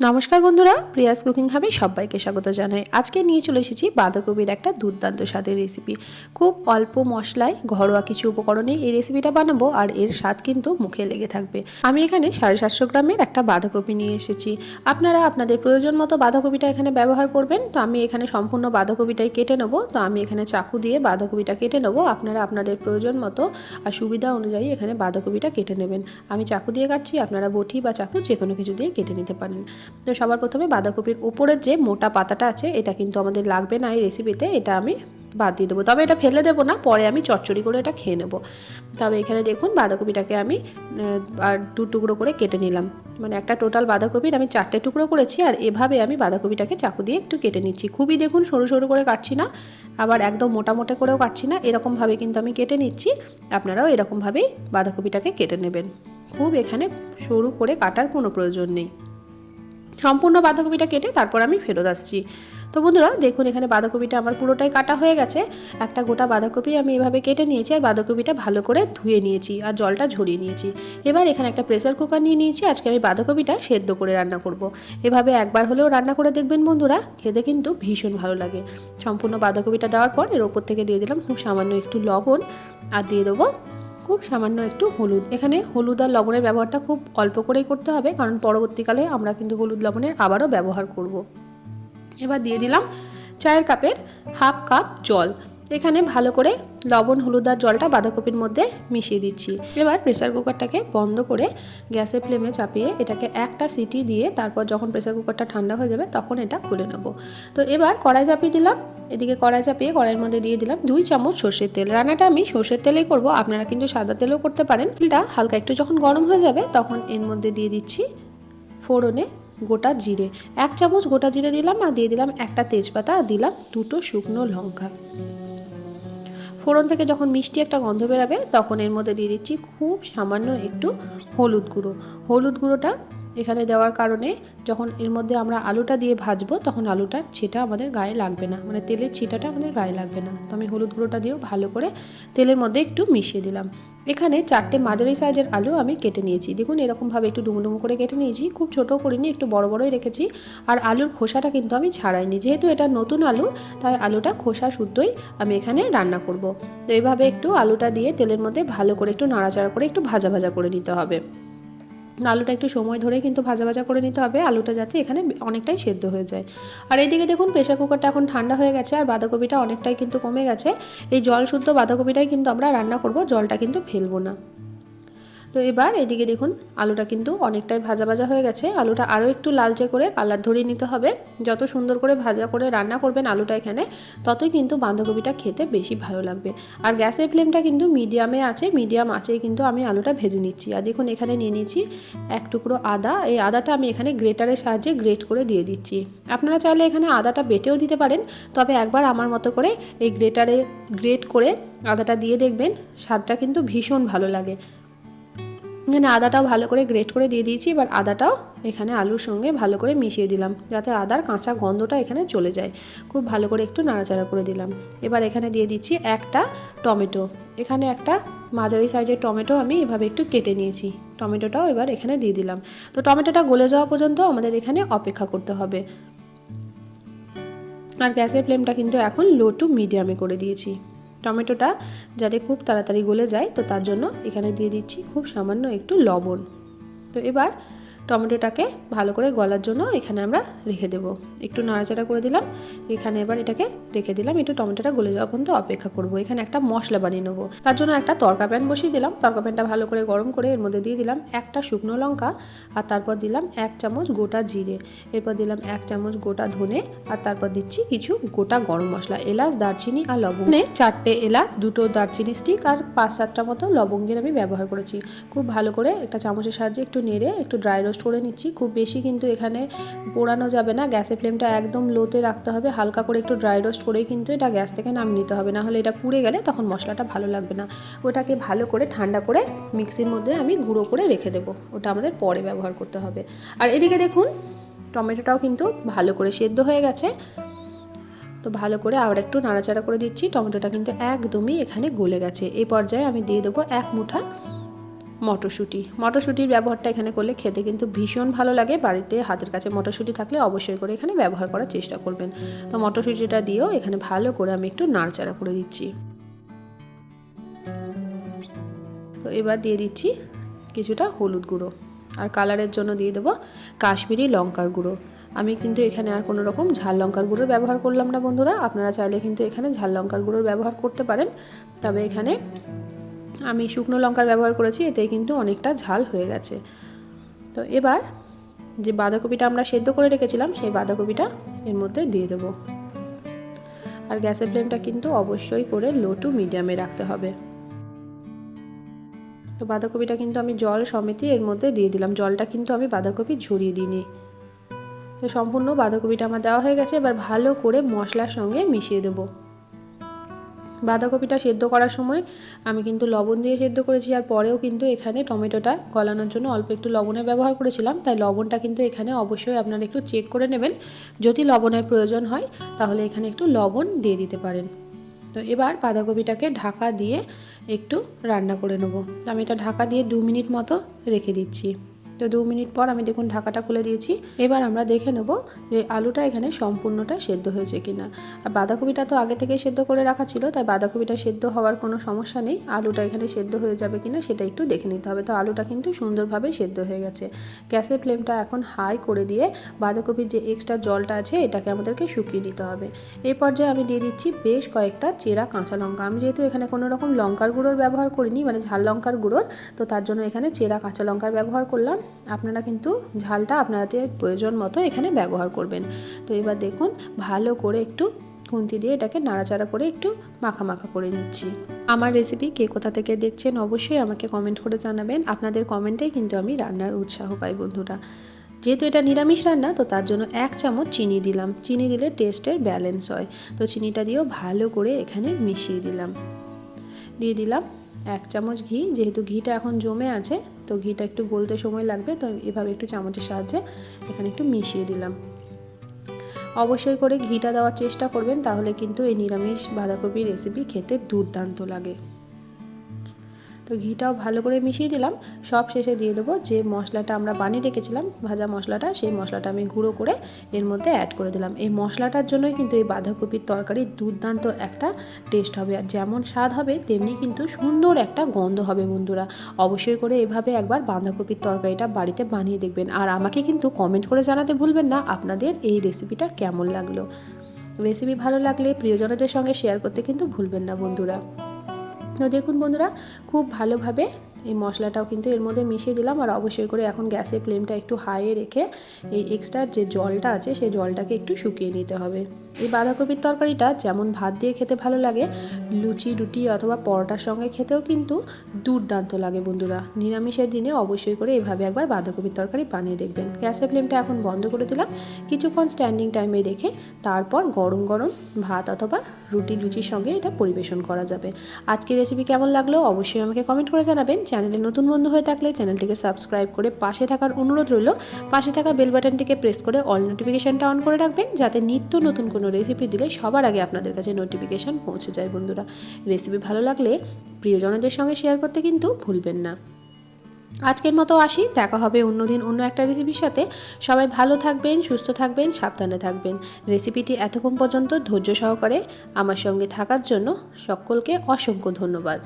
নমস্কার বন্ধুরা, Prius cooking হাবে সবাইকে স্বাগত জানাই। আজকে নিয়ে চলে এসেছি বাঁধাকপির একটা দুর্দান্ত স্বাদের রেসিপি খুব অল্প মশলায় ঘরোয়া কিছু উপকরণে এই রেসিপিটা বানাবো আর এর স্বাদ কিন্তু মুখে লেগে থাকবে। আমি এখানে সাড়ে সাতশো গ্রামের একটা বাঁধাকপি নিয়ে এসেছি। আপনারা আপনাদের প্রয়োজন মতো বাঁধাকপিটা এখানে ব্যবহার করবেন। তো আমি এখানে সম্পূর্ণ বাঁধাকপিটাই কেটে নেব। তো আমি এখানে চাকু দিয়ে বাঁধাকপিটা কেটে নেব। আপনারা আপনাদের প্রয়োজন মতো আর সুবিধা অনুযায়ী এখানে বাঁধাকপিটা কেটে নেবেন। আমি চাকু দিয়ে কাটছি, আপনারা বটি বা চাকু যে কোনো কিছু দিয়ে কেটে নিতে পারেন। তো সবার প্রথমে বাঁধাকপির উপরের যে মোটা পাতাটা আছে, এটা কিন্তু আমাদের লাগবে না এই রেসিপিতে এটা আমি বাদ দিয়ে দেবো। তবে এটা ফেলে দেবো না, পরে আমি চচ্চড়ি করে এটা খেয়ে নেব। তবে এখানে দেখুন বাঁধাকপিটাকে আমি আর দু টুকরো করে কেটে নিলাম। মানে একটা টোটাল বাঁধাকপির আমি চারটে টুকরো করেছি, আর এভাবে আমি বাঁধাকপিটাকে চাকু দিয়ে একটু কেটে নিচ্ছি। খুবই দেখুন সরু সরু করে কাটছি না, আবার একদম মোটা করেও কাটছি না, এরকমভাবে কিন্তু আমি কেটে নিচ্ছি। আপনারাও এরকমভাবেই বাঁধাকপিটাকে কেটে নেবেন। খুব এখানে সরু করে কাটার কোনো প্রয়োজন নেই। সম্পূর্ণ বাঁধাকপিটা কেটে তারপর আমি ফেরত আসছি। তো বন্ধুরা, দেখুন এখানে বাঁধাকপিটা আমার পুরোটাই কাটা হয়ে গেছে। একটা গোটা বাঁধাকপি আমি এভাবে কেটে নিয়েছি আর বাঁধাকপিটা ভালো করে ধুয়ে নিয়েছি আর জলটা ঝরিয়ে নিয়েছি। এবার এখানে একটা প্রেসার কুকার নিয়ে নিয়েছি। আজকে আমি বাঁধাকপিটা সেদ্ধ করে রান্না করব। এভাবে একবার হলেও রান্না করে দেখবেন বন্ধুরা, খেতে কিন্তু ভীষণ ভালো লাগে। সম্পূর্ণ বাঁধাকপিটা দেওয়ার পর এর ওপর থেকে দিয়ে দিলাম খুব সামান্য একটু লবণ আর দিয়ে দেবো খুব সামান্য একটু হলুদ এখানে হলুদ আর লবণের ব্যবহারটা খুব অল্প করেই করতে হবে, কারণ পরবর্তীকালে আমরা কিন্তু হলুদ লবণের আবারও ব্যবহার করব। এবার দিয়ে দিলাম চায়ের কাপের হাফ কাপ জল এখানে ভালো করে লবণ, হলুদ আর জলটা বাঁধাকপির মধ্যে মিশিয়ে দিচ্ছি। এবার প্রেসার কুকারটাকে বন্ধ করে গ্যাসের ফ্লেমে চাপিয়ে এটাকে একটা সিটি দিয়ে তারপর যখন প্রেসার কুকারটা ঠান্ডা হয়ে যাবে তখন এটা খুলে নেব। তো এবার কড়াই চাপিয়ে দিলাম। এদিকে কড়াই চাপিয়ে কড়াইয়ের মধ্যে দিয়ে দিলাম দুই চামচ সর্ষের তেল। রান্নাটা আমি সর্ষের তেলেই করব, আপনারা কিন্তু সাদা তেলও করতে পারেন। তেলটা হালকা একটু যখন গরম হয়ে যাবে তখন এর মধ্যে দিয়ে দিচ্ছি ফোড়নে গোটা জিরে। এক চামচ গোটা জিরে দিলাম আর দিয়ে দিলাম একটা তেজপাতা আর দিলাম দুটো শুকনো লঙ্কা। ফোড়ন থেকে যখন মিষ্টি একটা গন্ধ বেরাবে, তখন এর মধ্যে দিয়ে দিচ্ছি খুব সামান্য একটু হলুদ গুঁড়ো। হলুদ গুঁড়োটা এখানে দেওয়ার কারণে যখন এর মধ্যে আমরা আলুটা দিয়ে ভাজবো, তখন আলুটার ছিটা আমাদের গায়ে লাগবে না। মানে তেলের ছিটাটা আমাদের গায়ে লাগবে না। তো আমি হলুদ গুঁড়োটা দিয়েও ভালো করে তেলের মধ্যে একটু মিশিয়ে দিলাম। এখানে চারটে মাঝারি সাইজের আলু আমি কেটে নিয়েছি। দেখুন, এরকমভাবে একটু ডুমো করে কেটে নিয়েছি। খুব ছোটো করিনি, একটু বড় বড়ই রেখেছি। আর আলুর খোসাটা কিন্তু আমি ছাড়াইনি। যেহেতু এটা নতুন আলু, তাই আলুটা খোসা শুদ্ধই আমি এখানে রান্না করব। তো এইভাবে একটু আলুটা দিয়ে তেলের মধ্যে ভালো করে একটু নাড়াচাড়া করে একটু ভাজা ভাজা করে নিতে হবে। আলুটা একটু সময় ধরে কিন্তু ভাজা ভাজা করে নিতে হবে। আলুটা যাতে এখানে অনেকটাই সেদ্ধ হয়ে যায়। আর এইদিকে দেখুন প্রেশার কুকারটা এখন ঠান্ডা হয়ে গেছে আর বাঁধাকপিটা অনেকটাই কিন্তু কমে গেছে। এই জল শুদ্ধ বাঁধাকপিটাই কিন্তু আমরা রান্না করব, জলটা কিন্তু ফেলব না। তো এবার এদিকে দেখুন, আলুটা কিন্তু অনেকটাই ভাজা ভাজা হয়ে গেছে। আলুটা আরও একটু লালচে করে কালার ধরিয়ে নিতে হবে। যত সুন্দর করে ভাজা করে রান্না করবেন আলুটা এখানে, ততই কিন্তু বাঁধাকপিটা খেতে বেশি ভালো লাগবে। আর গ্যাসের ফ্লেমটা কিন্তু মিডিয়ামে আছে, মিডিয়াম আছেই কিন্তু আমি আলুটা ভেজে নিচ্ছি। আর দেখুন, এখানে নিয়ে নিচ্ছি এক টুকরো আদা। এই আদাটা আমি এখানে গ্রেটারের সাহায্যে গ্রেট করে দিয়ে দিচ্ছি। আপনারা চাইলে এখানে আদাটা বেটেও দিতে পারেন, তবে একবার আমার মতো করে এই গ্রেটারে গ্রেট করে আদাটা দিয়ে দেখবেন, স্বাদটা কিন্তু ভীষণ ভালো লাগে। এখানে আদাটাও ভালো করে গ্রেট করে দিয়ে দিয়েছি, এবার আদাটাও এখানে আলুর সঙ্গে ভালো করে মিশিয়ে দিলাম, যাতে আদার কাঁচা গন্ধটা এখানে চলে যায়। খুব ভালো করে একটু নাড়াচাড়া করে দিলাম। এবার এখানে দিয়ে দিচ্ছি একটা টমেটো। এখানে একটা মাঝারি সাইজের টমেটো আমি এভাবে একটু কেটে নিয়েছি। টমেটোটাও এবার এখানে দিয়ে দিলাম। তো টমেটোটা গলে যাওয়া পর্যন্ত আমাদের এখানে অপেক্ষা করতে হবে। আর গ্যাসের ফ্লেমটা কিন্তু এখন লো টু মিডিয়ামে করে দিয়েছি। টমেটোটা যাতে খুব তাড়াতাড়ি গলে যায়, তো তার জন্য এখানে দিয়ে দিচ্ছি খুব সামান্য একটু লবণ। তো এবার টমেটোটাকে ভালো করে গলার জন্য এখানে আমরা রেখে দেব। একটু নাড়াচাড়া করে দিলাম। এখানে এবার এটাকে রেখে দিলাম। একটু টমেটোটা গলে যাওয়া পর্যন্ত অপেক্ষা করব। এখানে একটা মশলা বানিয়ে নেব। তার জন্য একটা তরকা প্যান বসিয়ে দিলাম। তরকা প্যানটা ভালো করে গরম করে এর মধ্যে দিয়ে দিলাম একটা শুকনো লঙ্কা আর তারপর দিলাম এক চামচ গোটা জিরে। এরপর দিলাম এক চামচ গোটা ধনে আর তারপর দিচ্ছি কিছু গোটা গরম মশলা, এলাচ, দারচিনি আর লবঙ্গে। চারটে এলাচ, দুটো দারচিনি স্টিক আর পাঁচ সাতটা মতো লবঙ্গের আমি ব্যবহার করেছি। খুব ভালো করে একটা চামচের সাহায্যে একটু নেড়ে একটু ড্রাই রোস্ট করে নিচ্ছি। খুব বেশি কিন্তু এখানে পোড়ানো যাবে না। গ্যাসের ফ্লেমটা একদম লোতে রাখতে হবে। হালকা করে একটু ড্রাই রোস্ট করেই কিন্তু এটা গ্যাস থেকে নামিয়ে নিতে হবে। না হলে এটা পুড়ে গেলে তখন মশলাটা ভালো লাগবে না। ওটাকে ভালো করে ঠান্ডা করে মিক্সির মধ্যে আমি গুঁড়ো করে রেখে দেবো। ওটা আমাদের পরে ব্যবহার করতে হবে। আর এদিকে দেখুন, টমেটোটাও কিন্তু ভালো করে সেদ্ধ হয়ে গেছে। তো ভালো করে আবার একটু নাড়াচাড়া করে দিচ্ছি। টমেটোটা কিন্তু একদমই এখানে গলে গেছে। এই পর্যায়ে আমি দিয়ে দেবো এক মুঠা মটরশুঁটি। মটরশুঁটির ব্যবহারটা এখানে করলে খেতে কিন্তু ভীষণ ভালো লাগে। বাড়িতে হাতের কাছে মটরশুঁটি থাকলে অবশ্যই করে এখানে ব্যবহার করার চেষ্টা করবেন। তো মটরশুঁটিটা দিয়েও এখানে ভালো করে আমি একটু নাড়চাড়া করে দিচ্ছি। তো এবার দিয়ে দিচ্ছি কিছুটা হলুদ গুঁড়ো। আর কালারের জন্য দিয়ে দেবো কাশ্মীরি লঙ্কার গুঁড়ো। আমি কিন্তু এখানে আর কোনো রকম ঝাল লঙ্কার গুঁড়োর ব্যবহার করলাম না বন্ধুরা। আপনারা চাইলে কিন্তু এখানে ঝাল লঙ্কার গুঁড়োর ব্যবহার করতে পারেন। তবে এখানে আমি শুকনো লঙ্কার ব্যবহার করেছি, এতে কিন্তু অনেকটা ঝাল হয়ে গেছে। তো এবার যে বাঁধাকপিটা আমরা সেদ্ধ করে রেখেছিলাম, সেই বাঁধাকপিটা এর মধ্যে দিয়ে দেবো। আর গ্যাসের ফ্লেমটা কিন্তু অবশ্যই করে লো টু মিডিয়ামে রাখতে হবে। তো বাঁধাকপিটা কিন্তু আমি জল সমেতই এর মধ্যে দিয়ে দিলাম। জলটা কিন্তু আমি বাঁধাকপি ঝরিয়ে দিইনি। তো সম্পূর্ণ বাঁধাকপিটা আমার দেওয়া হয়ে গেছে। এবার ভালো করে মশলার সঙ্গে মিশিয়ে দেবো। বাঁধাকপিটা সেদ্ধ করার সময় আমি কিন্তু লবণ দিয়ে সেদ্ধ করেছি আর পরেও কিন্তু এখানে টমেটোটা গলানোর জন্য অল্প একটু লবণের ব্যবহার করেছিলাম। তাই লবণটা কিন্তু এখানে অবশ্যই আপনারা একটু চেক করে নেবেন। যদি লবণের প্রয়োজন হয়, তাহলে এখানে একটু লবণ দিয়ে দিতে পারেন। তো এবার বাঁধাকপিটাকে ঢাকা দিয়ে একটু রান্না করে নেব। আমি এটা ঢাকা দিয়ে দু মিনিট মতো রেখে দিচ্ছি। তো দু মিনিট পর আমি দেখুন ঢাকাটা খুলে দিয়েছি। এবার আমরা দেখে নেব যে আলুটা এখানে সম্পূর্ণটা সেদ্ধ হয়েছে কিনা। আর বাঁধাকপিটা তো আগে থেকে সেদ্ধ করে রাখা ছিল, তাই বাঁধাকপিটা সেদ্ধ হওয়ার কোনো সমস্যা নেই। আলুটা এখানে সেদ্ধ হয়ে যাবে কিনা সেটা একটু দেখে নিতে হবে। তো আলুটা কিন্তু সুন্দরভাবে সেদ্ধ হয়ে গেছে। গ্যাসের ফ্লেমটা এখন হাই করে দিয়ে বাঁধাকপির যে এক্সট্রা জলটা আছে, এটাকে আমাদেরকে শুকিয়ে নিতে হবে। এই পর্যায়ে আমি দিয়ে দিচ্ছি বেশ কয়েকটা চেরা কাঁচা লঙ্কা। আমি যেহেতু এখানে কোনো রকম লঙ্কার গুঁড়োর ব্যবহার করিনি মানে ঝাল লঙ্কার গুঁড়োর, তো তার জন্য এখানে চেরা কাঁচা লঙ্কার ব্যবহার করলাম। আপনারা কিন্তু ঝালটা আপনাদের প্রয়োজন মতো এখানে ব্যবহার করবেন। তো এবার দেখুন, ভালো করে একটু খুন্তি দিয়ে এটাকে নাড়াচাড়া করে একটু মাখা মাখা করে নিচ্ছি। আমার রেসিপি কে কোথা থেকে দেখছেন অবশ্যই আমাকে কমেন্ট করে জানাবেন। আপনাদের কমেন্টেই কিন্তু আমি রান্নার উৎসাহ পাই, বন্ধুরা। যেহেতু এটা নিরামিষ রান্না, তো তার জন্য এক চামচ চিনি দিলাম। চিনি দিলে টেস্টের ব্যালেন্স হয়। তো চিনিটা দিয়েও ভালো করে এখানে মিশিয়ে দিলাম। দিয়ে দিলাম এক চামচ ঘি, যেহেতু ঘিটা এখন জমে আছে, তো ঘিটা একটু গলতে সময় লাগবে, তো এভাবে একটু চামচের সাহায্যে এখানে একটু মিশিয়ে দিলাম। অবশ্যই করে ঘিটা দেওয়ার চেষ্টা করবেন, তাহলে কিন্তু এই নিরামিষ বাঁধাকপির রেসিপি খেতে দুর্দান্ত লাগে। তো ঘিটাও ভালো করে মিশিয়ে দিলাম। সব শেষে দিয়ে দেবো যে মশলাটা আমরা বানিয়ে রেখেছিলাম, ভাজা মশলাটা, সেই মশলাটা আমি গুঁড়ো করে এর মধ্যে অ্যাড করে দিলাম। এই মশলাটার জন্যই কিন্তু এই বাঁধাকপির তরকারি দুর্দান্ত একটা টেস্ট হবে আর যেমন স্বাদ হবে, তেমনি কিন্তু সুন্দর একটা গন্ধ হবে বন্ধুরা। অবশ্যই করে এভাবে একবার বাঁধাকপির তরকারিটা বাড়িতে বানিয়ে দেখবেন। আর আমাকে কিন্তু কমেন্ট করে জানাতে ভুলবেন না আপনাদের এই রেসিপিটা কেমন লাগল। রেসিপি ভালো লাগলে প্রিয়জনদের সঙ্গে শেয়ার করতে কিন্তু ভুলবেন না বন্ধুরা। তো দেখুন বন্ধুরা, খুব ভালোভাবে এই মশলাটাও কিন্তু এর মধ্যে মিশিয়ে দিলাম আর অবশ্যই করে এখন গ্যাসের ফ্লেমটা একটু হাইয়ে রেখে এই এক্সট্রা যে জলটা আছে সেই জলটাকে একটু শুকিয়ে নিতে হবে। এই বাঁধাকপির তরকারিটা যেমন ভাত দিয়ে খেতে ভালো লাগে, লুচি, রুটি অথবা পরোটার সঙ্গে খেতেও কিন্তু দুর্দান্ত লাগে বন্ধুরা। নিরামিষের দিনে অবশ্যই করে এভাবে একবার বাঁধাকপির তরকারি বানিয়ে দেখবেন। গ্যাসের ফ্লেমটা এখন বন্ধ করে দিলাম। কিছুক্ষণ স্ট্যান্ডিং টাইমে রেখে তারপর গরম গরম ভাত অথবা রুটি, লুচির সঙ্গে এটা পরিবেশন করা যাবে। আজকের রেসিপি কেমন লাগল অবশ্যই আমাকে কমেন্ট করে জানাবেন। চ্যানেলে নতুন বন্ধু হয়ে থাকলে চ্যানেলটিকে সাবস্ক্রাইব করে পাশে থাকার অনুরোধ রইল। পাশে থাকা বেল বাটনটিকে প্রেস করে অল নোটিফিকেশানটা অন করে রাখবেন, যাতে নিত্য নতুন কোনো রেসিপি দিলে সবার আগে আপনাদের কাছে নোটিফিকেশান পৌঁছে যায় বন্ধুরা। রেসিপি ভালো লাগলে প্রিয়জনদের সঙ্গে শেয়ার করতে কিন্তু ভুলবেন না। আজকের মতো আসি, দেখা হবে অন্যদিন অন্য একটা রেসিপির সাথে। সবাই ভালো থাকবেন, সুস্থ থাকবেন, সাবধানে থাকবেন। রেসিপিটি এতক্ষণ পর্যন্ত ধৈর্য সহকারে আমার সঙ্গে থাকার জন্য সকলকে অসংখ্য ধন্যবাদ।